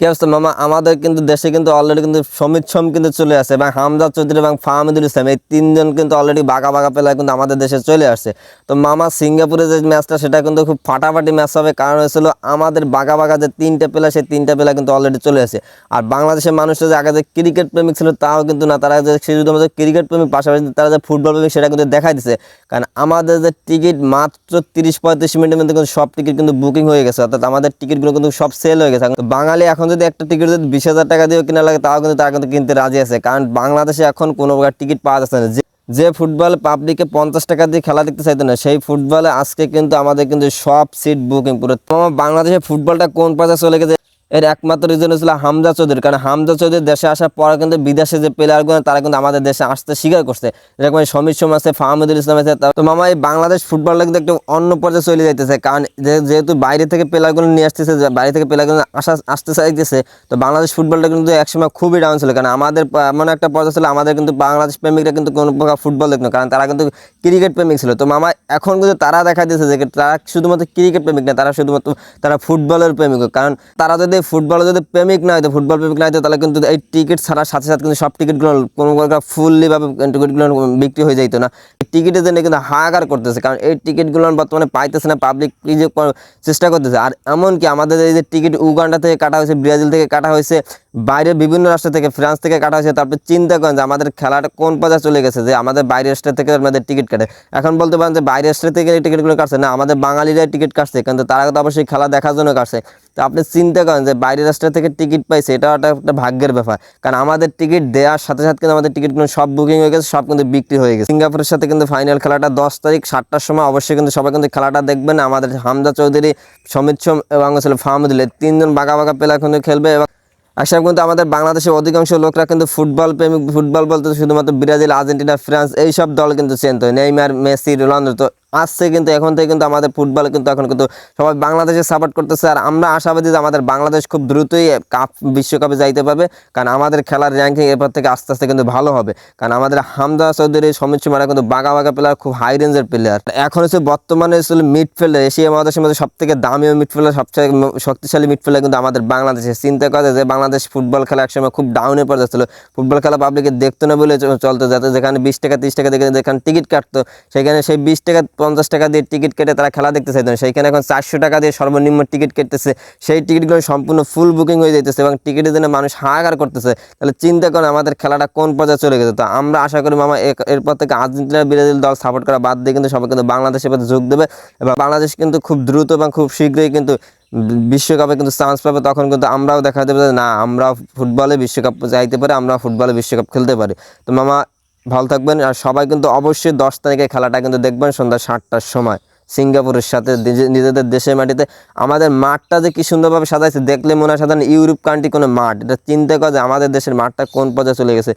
কি অবস্থা? মামা, আমাদের কিন্তু দেশে কিন্তু অলরেডি কিন্তু সমিত সোম কিন্তু চলে আসে এবং হামজা চৌধুরী এবং ফাহমিদুল ইসলাম এই তিনজন কিন্তু অলরেডি বাঘা বাঘা পেলায় কিন্তু আমাদের দেশে চলে আসছে তো মামা, সিঙ্গাপুরে যে ম্যাচটা, সেটা কিন্তু খুব ফাটাফাটি ম্যাচ হবে। কারণ হয়েছিল আমাদের বাঘা বাঘা যে তিনটে পেলা সেই তিনটা পেলা কিন্তু অলরেডি চলে আসে। আর বাংলাদেশের মানুষরা যে আগে যে ক্রিকেট প্রেমিক ছিল, তাও কিন্তু না। তারা যে সে শুধুমাত্র ক্রিকেট প্রেমিক, পাশাপাশি তারা যে ফুটবল প্রেমিক, সেটা কিন্তু দেখাই দিছে। কারণ আমাদের যে টিকিট, মাত্র তিরিশ পঁয়ত্রিশ মিনিটের মধ্যে কিন্তু সব টিকিট কিন্তু বুকিং হয়ে গেছে। অর্থাৎ আমাদের টিকিটগুলো কিন্তু সব সেল হয়ে গেছে। বাঙালি এখন যদি একটা টিকিট যদি বিশ হাজার টাকা দিয়ে কেনা লাগে, তাও কিন্তু তারা কিন্তু কিনতে রাজি আছে। কারণ বাংলাদেশে এখন কোনো প্রকার টিকিট পাওয়া যাচ্ছে না। যে ফুটবল পাবলিকে পঞ্চাশ টাকা দিয়ে খেলা দেখতে চাইতো না, সেই ফুটবলে আজকে কিন্তু আমাদের কিন্তু সব সিট বুকিং পুরো। বাংলাদেশে ফুটবলটা কোন পাশে চলে গেছে এর একমাত্র রিজন ছিল হামজা চৌধুরী। কারণ হামজা চৌধুরী দেশে আসার পরে কিন্তু বিদেশে যে প্লেয়ারগুলো তারা কিন্তু আমাদের দেশে আসতে স্বীকার করছে। যেরকম সমীর সোম আছে, ফাহমুদুল ইসলাম আছে, তো মামা, এই বাংলাদেশ ফুটবলটা কিন্তু একটু অন্য পর্যায়ে চলে যাইতেছে। কারণ যেহেতু বাইরে থেকে প্লেয়ারগুলো নিয়ে আসতেছে বাইরে থেকে প্লেয়ারগুলো আসা আসতে চাইতেছে, তো বাংলাদেশ ফুটবলটা কিন্তু একসময় খুবই ডাউন ছিল। কারণ আমাদের এমন একটা পর্যায়ে ছিল, আমাদের কিন্তু বাংলাদেশ প্রেমিকরা কিন্তু কোনো প্রকার ফুটবল দেখতো কারণ তারা কিন্তু ক্রিকেট প্রেমিক ছিল। তো মামা, এখন কিন্তু তারা দেখা দিয়েছে যে, তারা শুধুমাত্র ক্রিকেট প্রেমিক না, তারা শুধুমাত্র তারা ফুটবলের প্রেমিক। কারণ তারা যদি ফুটবলে যদি প্রেমিক না হতো ফুটবল প্রেমিক না হতো তাহলে কিন্তু এই টিকিট ছাড়ার সাথে সাথে কিন্তু সব টিকিটগুলো কোনো প্রকার ফুললি ভাবে টিকিটগুলো বিক্রি হয়ে যেত না। টিকিটের জন্য কিন্তু হাহাকার করতেছে, কারণ এই টিকিটগুলো বর্তমানে পাইতেছে না পাবলিক যে চেষ্টা করতেছে। আর এমনকি আমাদের এই যে টিকিট উগান্ডা থেকে কাটা হয়েছে, ব্রাজিল থেকে কাটা হয়েছে, বাইরের বিভিন্ন রাষ্ট্র থেকে, ফ্রান্স থেকে কাটা হয়েছে, তারপর চিন্তা করেন যে আমাদের খেলাটা কোন পর্যায়ে চলে গেছে, যে আমাদের বাইরের রাষ্ট্র থেকে আমাদের টিকিট কাটে। এখন বলতে পারেন যে বাইরের রাষ্ট্র থেকে এই টিকিটগুলো কাটছে না, আমাদের বাঙালিরাই টিকিট কাটছে, কিন্তু তারা তো অবশ্যই খেলা দেখার জন্য কাটছে। তো আপনি চিন্তা করেন যে বাইরের রাষ্ট্র থেকে টিকিট পাইছে এটা একটা একটা ভাগ্যের ব্যাপার। কারণ আমাদের টিকিট দেওয়ার সাথে সাথে কিন্তু আমাদের টিকিটগুলো সব বুকিং হয়ে গেছে, সব কিন্তু বিক্রি হয়ে গেছে। সিঙ্গাপুরের সাথে কিন্তু ফাইনাল খেলাটা দশ তারিখ সাতটার সময় অবশ্যই কিন্তু সবাই কিন্তু খেলাটা দেখবেন। আমাদের হামদা চৌধুরী, সমিত সোম এবং হচ্ছে ফাহমুদুল তিনজন বাঘা বাঘা প্লেয়ার কিন্তু খেলবে এবং আশা কিন্তু আমাদের বাংলাদেশের অধিকাংশ লোকরা কিন্তু ফুটবল প্রেমিক, ফুটবল বলতে শুধুমাত্র ব্রাজিল, আর্জেন্টিনা, ফ্রান্স, এইসব দল কিন্তু চেনত নেইমার, মেসি রোনাল্ডো তো আসছে কিন্তু এখন থেকে কিন্তু আমাদের ফুটবল কিন্তু এখন কিন্তু সবাই বাংলাদেশে সাপোর্ট করতেছে। আর আমরা আশাবাদী যে আমাদের বাংলাদেশ খুব দ্রুতই কাপ বিশ্বকাপে যাইতে পারবে। কারণ আমাদের খেলার র্যাঙ্কিং এরপর থেকে আস্তে আস্তে কিন্তু ভালো হবে। কারণ আমাদের হামদা চৌধুরী সমিত সুমারা কিন্তু বাঘা বাঘা প্লেয়ার খুব হাই রেঞ্জের প্লেয়ার এখন হচ্ছে বর্তমানে আসলে মিডফিল্ডার এশিয়া মহাদেশের মধ্যে সব থেকে দামিও মিডফিল্ডার সবচেয়ে শক্তিশালী মিডফিল্ডার কিন্তু আমাদের বাংলাদেশে। চিন্তা করে যে বাংলাদেশ ফুটবল খেলা একসময় খুব ডাউনে পড়ে যাচ্ছিল। ফুটবল খেলা পাবলিকে দেখতো না বলে চলতো। যাতে যেখানে বিশ টাকা, তিরিশ টাকা দেখে যেখানে টিকিট কাটতো, সেখানে সেই বিশ টাকা পঞ্চাশ টাকা দিয়ে টিকিট কেটে তারা খেলা দেখতে চাইতো না। সেইখানে এখন চারশো টাকা দিয়ে সর্বনিম্ন টিকিট কেটেছে। সেই টিকিটগুলো সম্পূর্ণ ফুল বুকিং হয়ে যেতেছে এবং টিকিটের জন্য মানুষ হাহাকার করতেছে। তাহলে চিন্তা করেন আমাদের খেলাটা কোন পর্যায়ে চলে গেছে। তো আমরা আশা করি মামা এরপর থেকে আর্জেন্টিনা, ব্রাজিল দল সাপোর্ট করা বাদ দিয়ে কিন্তু সবাই কিন্তু বাংলাদেশের প্রতি যোগ দেবে এবং বাংলাদেশ কিন্তু খুব দ্রুত এবং খুব শীঘ্রই কিন্তু বিশ্বকাপে কিন্তু চান্স পাবে। তখন কিন্তু আমরাও দেখা দেবে না আমরা ফুটবলে বিশ্বকাপ যাইতে পারি আমরা ফুটবলে বিশ্বকাপ খেলতে পারি। তো মামা ভালো থাকবেন আর সবাই কিন্তু অবশ্যই দশ তারিখে খেলাটা কিন্তু দেখবেন সন্ধ্যা সাতটার সময় সিঙ্গাপুরের সাথে নিজে- নিজেদের দেশের মাটিতে। আমাদের মাঠটা যে কি সুন্দরভাবে সাজাইছে, দেখলে মনে হয় সাধারণ ইউরোপ কান্ট্রি কোনো মাঠ। এটা চিন্তা করে যে আমাদের দেশের মাঠটা কোন পর্যায়ে চলে গেছে।